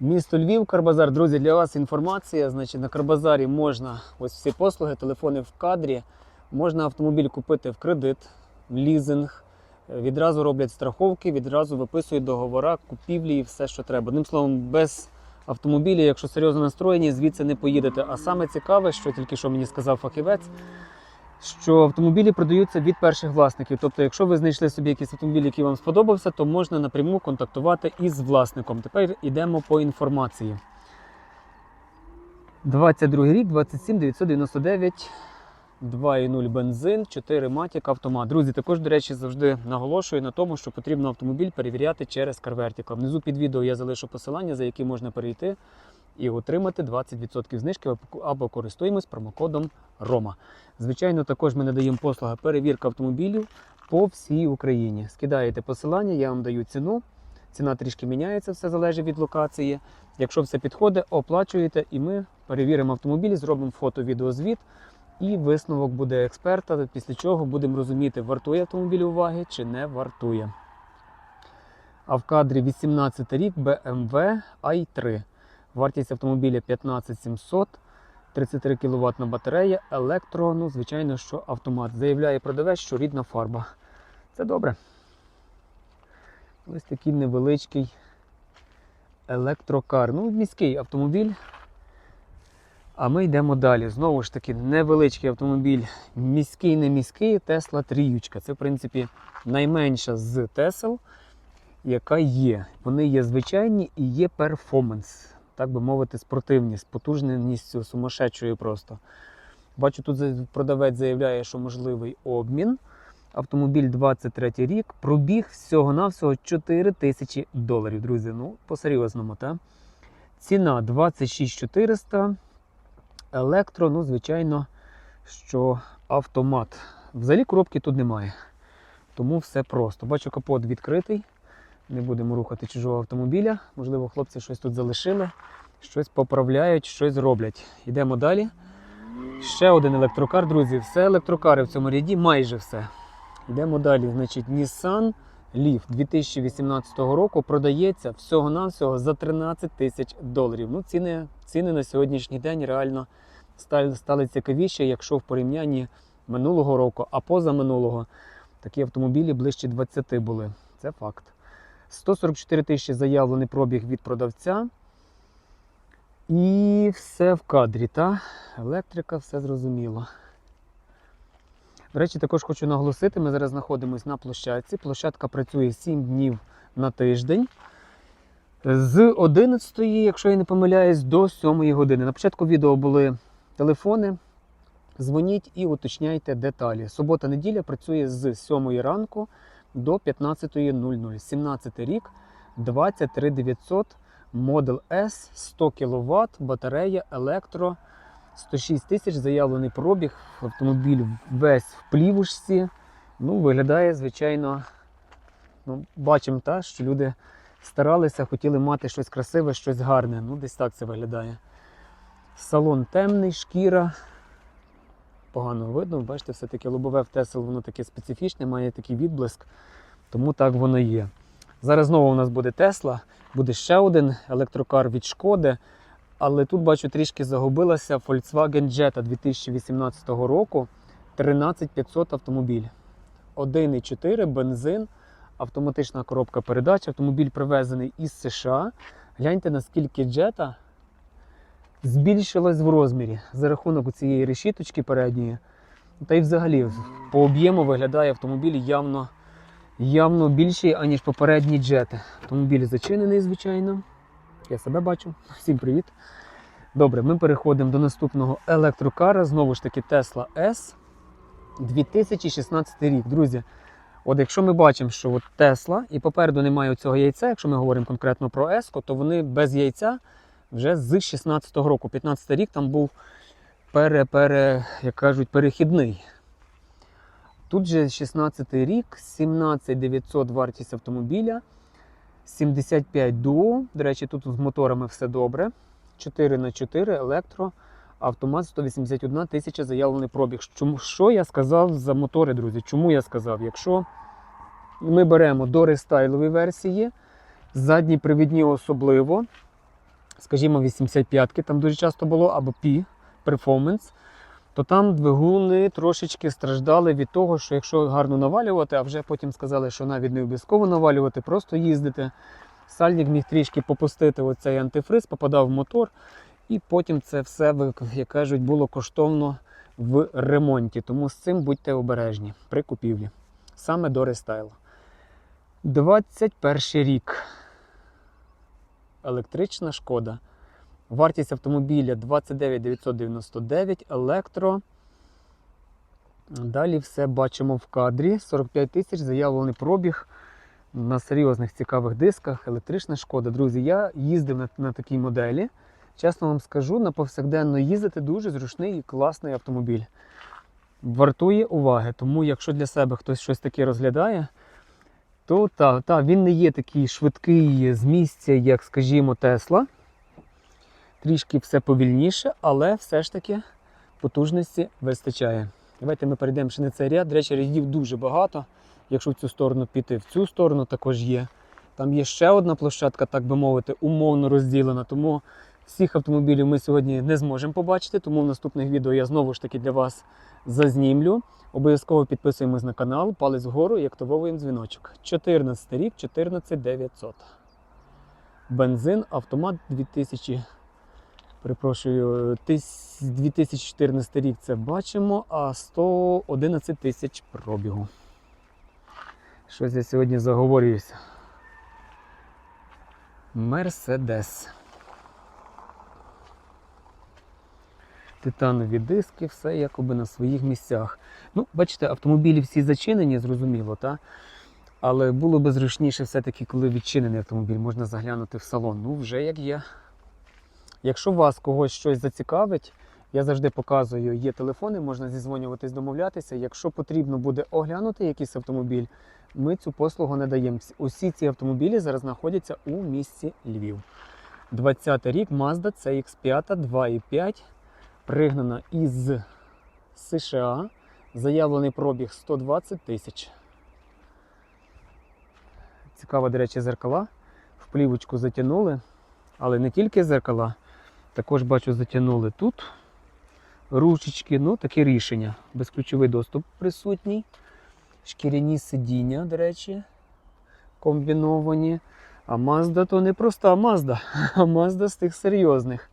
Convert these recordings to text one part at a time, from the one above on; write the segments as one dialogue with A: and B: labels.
A: Місто Львів, Карбазар. Друзі, для вас інформація. Значить, на Карбазарі можна ось всі послуги, телефони в кадрі. Можна автомобіль купити в кредит, в лізинг. Відразу роблять страховки, відразу виписують договора, купівлі і все, що треба. Одним словом, без автомобіля, якщо серйозно настроєні, звідси не поїдете. А саме цікаве, що тільки що мені сказав фахівець, що автомобілі продаються від перших власників. Тобто, якщо ви знайшли собі якийсь автомобіль, який вам сподобався, то можна напряму контактувати із власником. Тепер йдемо по інформації. 22 рік, 27 999, 2,0 бензин, 4 матік, автомат. Друзі, також, до речі, завжди наголошую на тому, що потрібно автомобіль перевіряти через CarVertical. Внизу під відео я залишу посилання, за які можна перейти і отримати 20% знижки або користуємось промокодом ROMA. Звичайно, також ми надаємо послуги перевірка автомобілів по всій Україні. Скидаєте посилання, я вам даю ціну. Ціна трішки міняється, все залежить від локації. Якщо все підходить, оплачуєте, і ми перевіримо автомобіль, зробимо фото-відеозвіт і висновок буде експерта, після чого будемо розуміти, вартує автомобіль уваги чи не вартує. А в кадрі 18 рік BMW i3. Вартість автомобіля 15 700, 33 кВт батарея, електро, ну, звичайно, що автомат. Заявляє продавець, що рідна фарба. Це добре. Ось такий невеличкий електрокар. Ну, міський автомобіль. А ми йдемо далі. Знову ж таки, невеличкий автомобіль, міський, не міський, Тесла тріючка. Це, в принципі, найменша з Тесел, яка є. Вони є звичайні і є перформанс так би мовити, спортивні, з потужністю сумасшедшою просто. Бачу, тут продавець заявляє, що можливий обмін. Автомобіль 23 рік, пробіг всього-навсього 4 тисячі доларів, друзі. Ну, по-серйозному, так? Ціна 26 400. Електро, ну, звичайно, що автомат. Взагалі коробки тут немає. Тому все просто. Бачу, капот відкритий. Не будемо рухати чужого автомобіля. Можливо, хлопці щось тут залишили, щось поправляють, щось роблять. Йдемо далі. Ще один електрокар, друзі. Все електрокари в цьому ряді, майже все. Йдемо далі. Значить, Nissan Leaf 2018 року продається всього-навсього за 13 тисяч доларів. Ну, ціни, ціни на сьогоднішній день реально стали, стали цікавіші, якщо в порівнянні минулого року, а позаминулого такі автомобілі ближче 20 були. Це факт. 144 тисячі заявлений пробіг від продавця. І все в кадрі, та? Електрика, все зрозуміло. До речі, також хочу наголосити, ми зараз знаходимося на площадці. Площадка працює 7 днів на тиждень. З 11, якщо я не помиляюсь, до 7 години. На початку відео були телефони. Дзвоніть і уточняйте деталі. Субота-неділя працює з 7 ранку до 15.00. 17 рік, 23 900, Model S, 100 кВт, батарея, електро, 106 тисяч, заявлений пробіг, автомобіль весь в плівушці. Ну, виглядає, звичайно, ну, бачимо, та, що люди старалися, хотіли мати щось красиве, щось гарне. Ну, десь так це виглядає. Салон темний, шкіра. Погано видно, бачите, все-таки лобове в Тесел, воно таке специфічне, має такий відблиск, тому так воно є. Зараз знову у нас буде Тесла, буде ще один електрокар від Шкоди, але тут бачу трішки загубилася Volkswagen Jetta 2018 року 13500 автомобіль. 1,4 бензин, автоматична коробка передач. Автомобіль привезений із США. Гляньте, наскільки Jetta збільшилась в розмірі за рахунок цієї решіточки передньої. Та й взагалі по об'єму виглядає автомобіль явно, явно більший, аніж попередні джети. Автомобіль зачинений, звичайно. Я себе бачу. Всім привіт. Добре, ми переходимо до наступного електрокара. Знову ж таки, Tesla S 2016 рік. Друзі, от якщо ми бачимо, що от Tesla і попереду немає цього яйця, якщо ми говоримо конкретно про S, то вони без яйця вже з 16-го року. 15 й рік там був пере, пере, як кажуть, перехідний. Тут же 16 рік, 17 900 вартість автомобіля, 75 дуо. До речі, тут з моторами все добре. 4 на 4 електро, автомат 181 тисяча заявлений пробіг. Чому, що я сказав за мотори, друзі? Чому я сказав? Якщо ми беремо до рестайлові версії, задні привідні особливо, скажімо, 85-ки там дуже часто було, або P Performance, то там двигуни трошечки страждали від того, що якщо гарно навалювати, а вже потім сказали, що навіть не обов'язково навалювати, просто їздити. Сальник міг трішки попустити оцей антифриз, попадав в мотор, і потім це все, як кажуть, було коштовно в ремонті. Тому з цим будьте обережні при купівлі. Саме до рестайлу. 21 рік. Електрична шкода. Вартість автомобіля 29 999 електро. Далі все бачимо в кадрі. 45 тисяч заявлений пробіг на серйозних цікавих дисках. Електрична шкода. Друзі, я їздив на, на такій моделі. Чесно вам скажу, на повсякденно їздити дуже зручний і класний автомобіль. Вартує уваги. Тому, якщо для себе хтось щось таке розглядає, то та, та, він не є такий швидкий з місця, як, скажімо, Тесла. Трішки все повільніше, але все ж таки потужності вистачає. Давайте ми перейдемо ще на цей ряд. До речі, рядів дуже багато. Якщо в цю сторону піти, в цю сторону також є. Там є ще одна площадка, так би мовити, умовно розділена. Тому всіх автомобілів ми сьогодні не зможемо побачити. Тому в наступних відео я знову ж таки для вас зазнімлю. Обов'язково підписуємось на канал, палець вгору і активовуємо дзвіночок. 14 рік, 14900. Бензин, автомат 2000. Перепрошую, 2014 рік це бачимо, а 111 тисяч пробігу. Щось я сьогодні заговорююся. Мерседес. Титанові диски, все якоби на своїх місцях. Ну, бачите, автомобілі всі зачинені, зрозуміло, та? але було би зручніше все-таки, коли відчинений автомобіль, можна заглянути в салон. Ну, вже як є. Якщо вас когось щось зацікавить, я завжди показую, є телефони, можна зізвонюватись, домовлятися. Якщо потрібно буде оглянути якийсь автомобіль, ми цю послугу не даємо. Усі ці автомобілі зараз знаходяться у місті Львів. 20 рік Mazda CX5 2.5, пригнана із США. Заявлений пробіг 120 тисяч. Цікаво, до речі, зеркала. В плівочку затягнули, але не тільки зеркала. Також бачу, затягнули тут ручечки, ну таке рішення. Безключовий доступ присутній. Шкіряні сидіння, до речі, комбіновані. А Mazda то не проста Mazda, а Mazda з тих серйозних.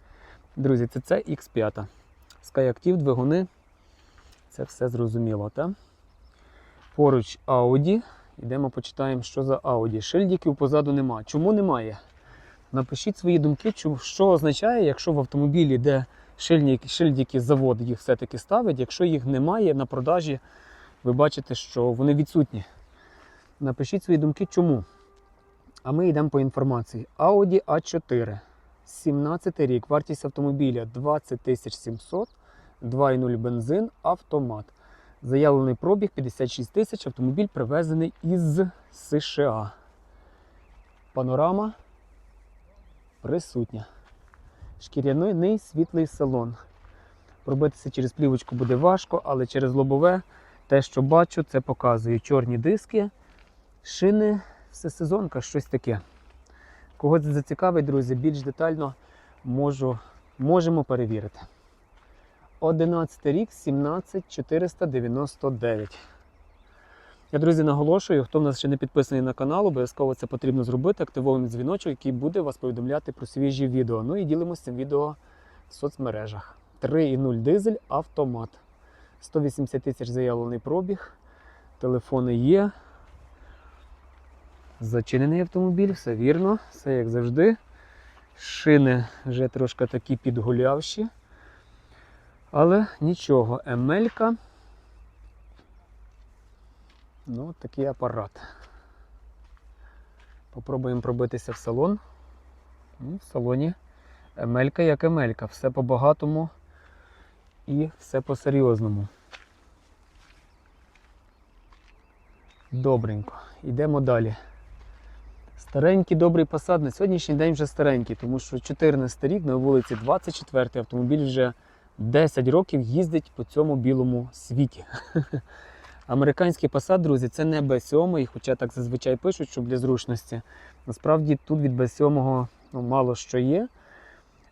A: Друзі, це це X5. Skyactiv, двигуни. Це все зрозуміло, так? Поруч Audi. Йдемо почитаємо, що за Audi. Шильдиків позаду нема. Чому немає? Напишіть свої думки, що означає, якщо в автомобілі, де шильдики завод їх все-таки ставить, якщо їх немає на продажі, ви бачите, що вони відсутні. Напишіть свої думки, чому. А ми йдемо по інформації. Audi A4. 17 рік. Вартість автомобіля 20 700, 2,0 бензин, автомат. Заявлений пробіг 56 тисяч. Автомобіль привезений із США. Панорама присутня. Шкіряний світлий салон. Пробитися через плівочку буде важко, але через лобове те, що бачу, це показує чорні диски, шини, всесезонка, щось таке. Кого зацікавить, друзі, більш детально можу, можемо перевірити. 11 рік, 17499. Я, друзі, наголошую, хто в нас ще не підписаний на канал, обов'язково це потрібно зробити. Активуємо дзвіночок, який буде вас повідомляти про свіжі відео. Ну і ділимося цим відео в соцмережах. 3,0 дизель автомат. 180 тисяч заявлений пробіг. Телефони є. Зачинений автомобіль, все вірно, все як завжди. Шини вже трошки такі підгулявші. Але нічого, Емелька. Ну, такий апарат. Попробуємо пробитися в салон. Ну, в салоні Емелька як Емелька. Все по-багатому і все по-серйозному. Добренько. Йдемо далі. Старенький добрий посад. На сьогоднішній день вже старенький, тому що 14 рік на вулиці 24 автомобіль вже 10 років їздить по цьому білому світі. Американський Passat, друзі, це не B7, хоча так зазвичай пишуть, щоб для зручності. Насправді тут від B7 ну, мало що є.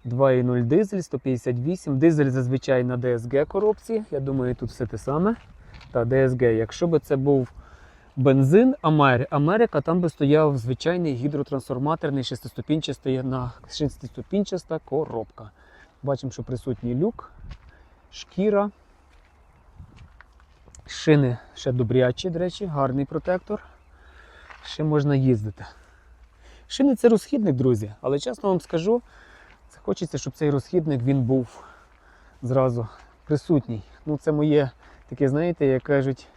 A: 2.0 дизель, 158. Дизель зазвичай на DSG коробці. Я думаю, тут все те саме. Та DSG. Якщо б це був бензин Амер- Америка, там би стояв звичайний гідротрансформаторний шестиступінчастий на шестиступінчаста коробка. Бачимо, що присутній люк, шкіра. Шини ще добрячі, до речі, гарний протектор. Ще можна їздити. Шини це розхідник, друзі, але чесно вам скажу, це хочеться, щоб цей розхідник він був зразу присутній. Ну, це моє таке, знаєте, як кажуть,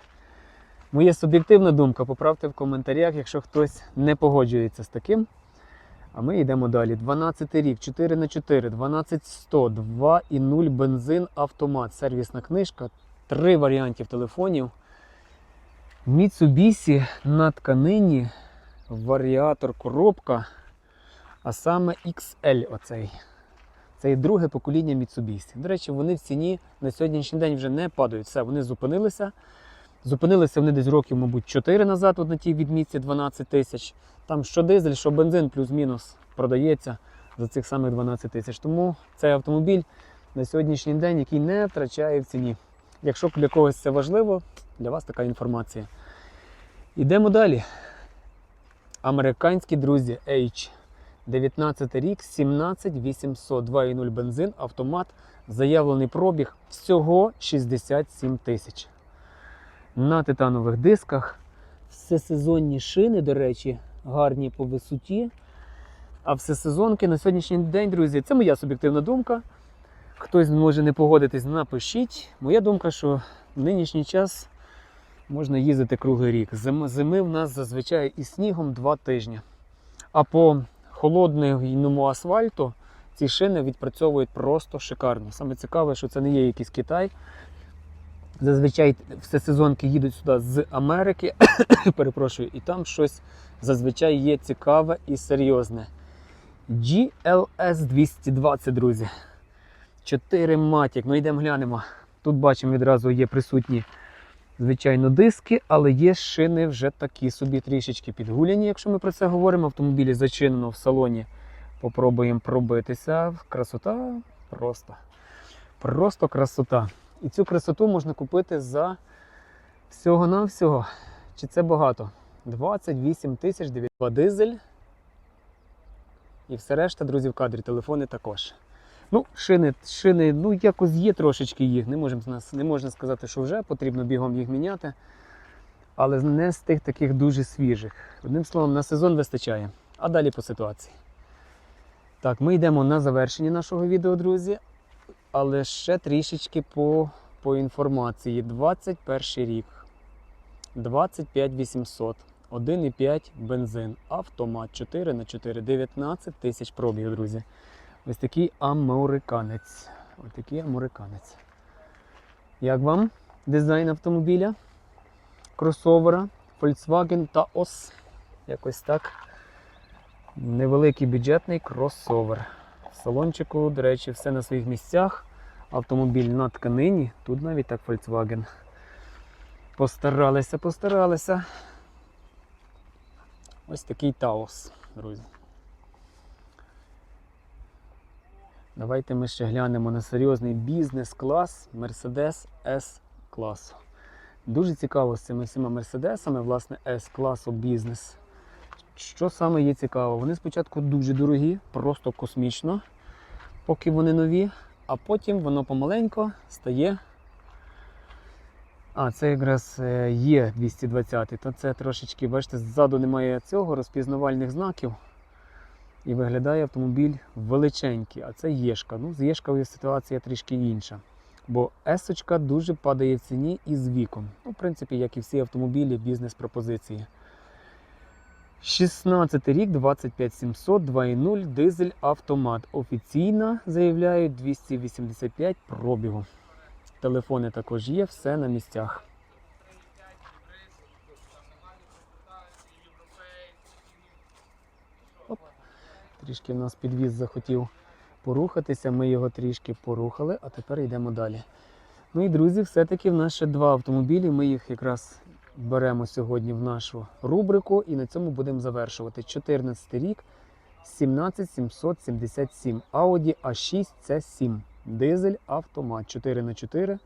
A: моя суб'єктивна думка. Поправте в коментарях, якщо хтось не погоджується з таким. А ми йдемо далі. 12 рік, 4 х 4 12100, 2,0 бензин, автомат, сервісна книжка, три варіантів телефонів. Mitsubishi на тканині, варіатор коробка, а саме XL оцей. Це і друге покоління Mitsubishi. До речі, вони в ціні на сьогоднішній день вже не падають. Все, вони зупинилися. Зупинилися вони десь років, мабуть, 4 назад, от на тій відмітці 12 тисяч. Там що дизель, що бензин, плюс-мінус продається за цих самих 12 тисяч. Тому цей автомобіль на сьогоднішній день, який не втрачає в ціні. Якщо для когось це важливо, для вас така інформація. Йдемо далі. Американські друзі H. 19 рік, 17800, 2,0 бензин, автомат, заявлений пробіг всього 67 тисяч. На титанових дисках. Всесезонні шини, до речі, гарні по висоті. А всесезонки на сьогоднішній день, друзі, це моя суб'єктивна думка. Хтось може не погодитись, напишіть. Моя думка, що в нинішній час можна їздити круглий рік. Зими в нас зазвичай із снігом 2 тижні. А по холодному асфальту ці шини відпрацьовують просто шикарно. Саме цікаве, що це не є якийсь Китай. Зазвичай всесезонки їдуть сюди з Америки, перепрошую, і там щось зазвичай є цікаве і серйозне. GLS 220, друзі. 4 матік. Ну йдемо глянемо. Тут бачимо відразу є присутні, звичайно, диски, але є шини вже такі собі трішечки підгуляні, якщо ми про це говоримо. Автомобілі зачинено в салоні. Попробуємо пробитися. Красота просто. Просто красота. І цю красоту можна купити за всього-навсього. Чи це багато? 28 тисяч 900 дизель. І все решта, друзі, в кадрі, телефони також. Ну, шини, шини, ну якось є трошечки їх. Не, можемо, не можна сказати, що вже потрібно бігом їх міняти. Але не з тих таких дуже свіжих. Одним словом, на сезон вистачає. А далі по ситуації. Так, ми йдемо на завершення нашого відео, друзі. Але ще трішечки по, по інформації. 21 рік. 25 800. 1,5 бензин. Автомат 4 на 4 19 тисяч пробіг, друзі. Ось такий американець. Ось такий американець. Як вам дизайн автомобіля? Кросовера, Volkswagen Taos. Якось так. Невеликий бюджетний кросовер. Салончику, до речі, все на своїх місцях. Автомобіль на тканині. Тут навіть так Volkswagen. Постаралися, постаралися. Ось такий Таос, друзі. Давайте ми ще глянемо на серйозний бізнес-клас Mercedes S-класу. Дуже цікаво з цими всіма мерседесами, власне, S-класу бізнес. Що саме є цікаво? Вони спочатку дуже дорогі, просто космічно, поки вони нові, а потім воно помаленько стає. А, це якраз е, є 220 то це трошечки, бачите, ззаду немає цього розпізнавальних знаків. І виглядає автомобіль величенький, а це Єшка. Ну, з Єшкою ситуація трішки інша. Бо Есочка дуже падає в ціні і з віком. Ну, в принципі, як і всі автомобілі, бізнес-пропозиції. 16 рік, 25700, 2.0, дизель автомат. Офіційно заявляють 285 пробігу. Телефони також є, все на місцях. Оп. Трішки в нас підвіз захотів порухатися, ми його трішки порухали, а тепер йдемо далі. Ну і друзі, все-таки в нас ще два автомобілі. Ми їх якраз беремо сьогодні в нашу рубрику і на цьому будемо завершувати. 14 рік, 17777. Audi A6 C7. Дизель автомат 4х4,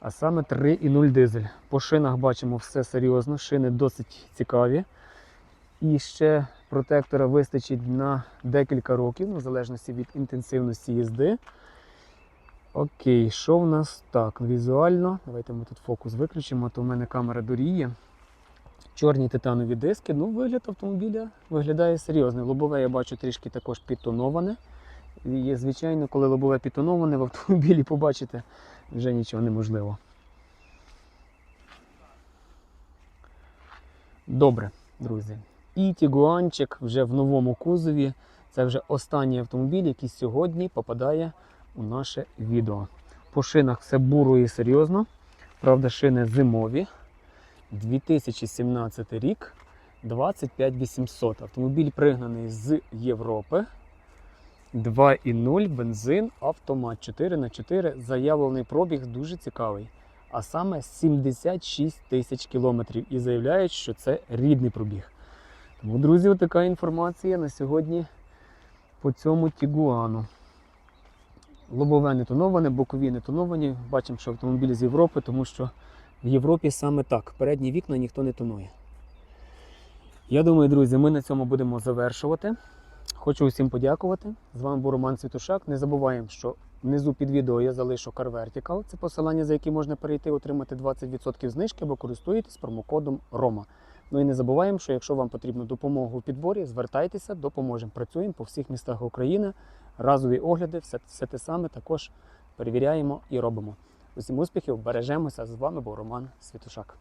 A: а саме 3,0 дизель. По шинах бачимо все серйозно, шини досить цікаві. І ще протектора вистачить на декілька років, ну, в залежності від інтенсивності їзди. Окей, що в нас так? Візуально. Давайте ми тут фокус виключимо, то в мене камера доріє. Чорні титанові диски. Ну, вигляд автомобіля виглядає серйозний. Лобове я бачу трішки також підтоноване. І, звичайно, коли лобове підтоноване в автомобілі побачите, вже нічого неможливо. Добре, друзі. І Тігуанчик вже в новому кузові. Це вже останній автомобіль, який сьогодні попадає у наше відео. По шинах все буро і серйозно. Правда, шини зимові. 2017 рік, 25800. Автомобіль пригнаний з Європи. 2,0 бензин, автомат 4 на 4 Заявлений пробіг дуже цікавий. А саме 76 тисяч кілометрів. І заявляють, що це рідний пробіг. Тому, друзі, така інформація на сьогодні по цьому Тігуану. Лобове не тоноване, бокові не тоновані. Бачимо, що автомобіль з Європи, тому що в Європі саме так. Передні вікна ніхто не тонує. Я думаю, друзі, ми на цьому будемо завершувати. Хочу усім подякувати. З вами був Роман Світушак. Не забуваємо, що внизу під відео я залишу Car Vertical. Це посилання, за яке можна перейти, отримати 20% знижки або користуєтесь промокодом ROMA. Ну і не забуваємо, що якщо вам потрібна допомога у підборі, звертайтеся, допоможемо. Працюємо по всіх містах України. Разові огляди, все, все те саме також перевіряємо і робимо. Усім успіхів, бережемося. З вами був Роман Світушак.